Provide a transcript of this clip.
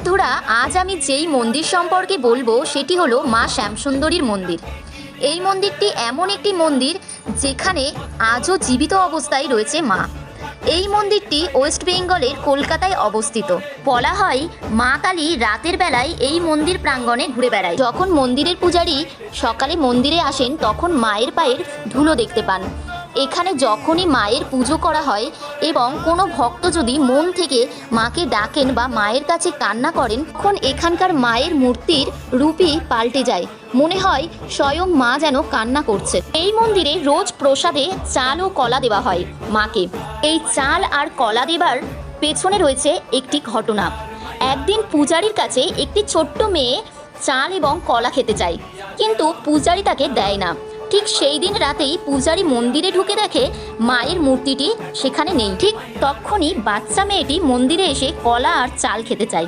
বন্ধুরা আজ আমি যেই মন্দির সম্পর্কে বলব, সেটি হলো মা শ্যামসুন্দরীর মন্দির। এই মন্দিরটি এমন একটি মন্দির যেখানে আজও জীবিত অবস্থায় রয়েছে মা। এই মন্দিরটি ওয়েস্ট বেঙ্গলের কলকাতায় অবস্থিত। বলা হয়, মা কালী রাতের বেলায় এই মন্দির প্রাঙ্গণে ঘুরে বেড়ায়। যখন মন্দিরের পূজারী সকালে মন্দিরে আসেন, তখন মায়ের পায়ের ধুলো দেখতে পান। এখানে যখনই মায়ের পুজো করা হয় এবং কোনো ভক্ত যদি মন থেকে মাকে ডাকেন বা মায়ের কাছে কান্না করেন, তখন এখানকার মায়ের মূর্তির রূপই পাল্টে যায়। মনে হয় স্বয়ং মা যেন কান্না করছে। এই মন্দিরে রোজ প্রসাদে চাল ও কলা দেওয়া হয় মাকে। এই চাল আর কলা দেবার পেছনে রয়েছে একটি ঘটনা। একদিন পূজারীর কাছে একটি ছোট্ট মেয়ে চাল এবং কলা খেতে চায় কিন্তু পূজারী তাকে দেয় না। ঠিক সেই দিন রাতেই পূজারী মন্দিরে ঢুকে দেখে মায়ের মূর্তিটি সেখানে নেই। ঠিক তখনই বাচ্চা মেয়েটি মন্দিরে এসে কলা আর চাল খেতে চায়।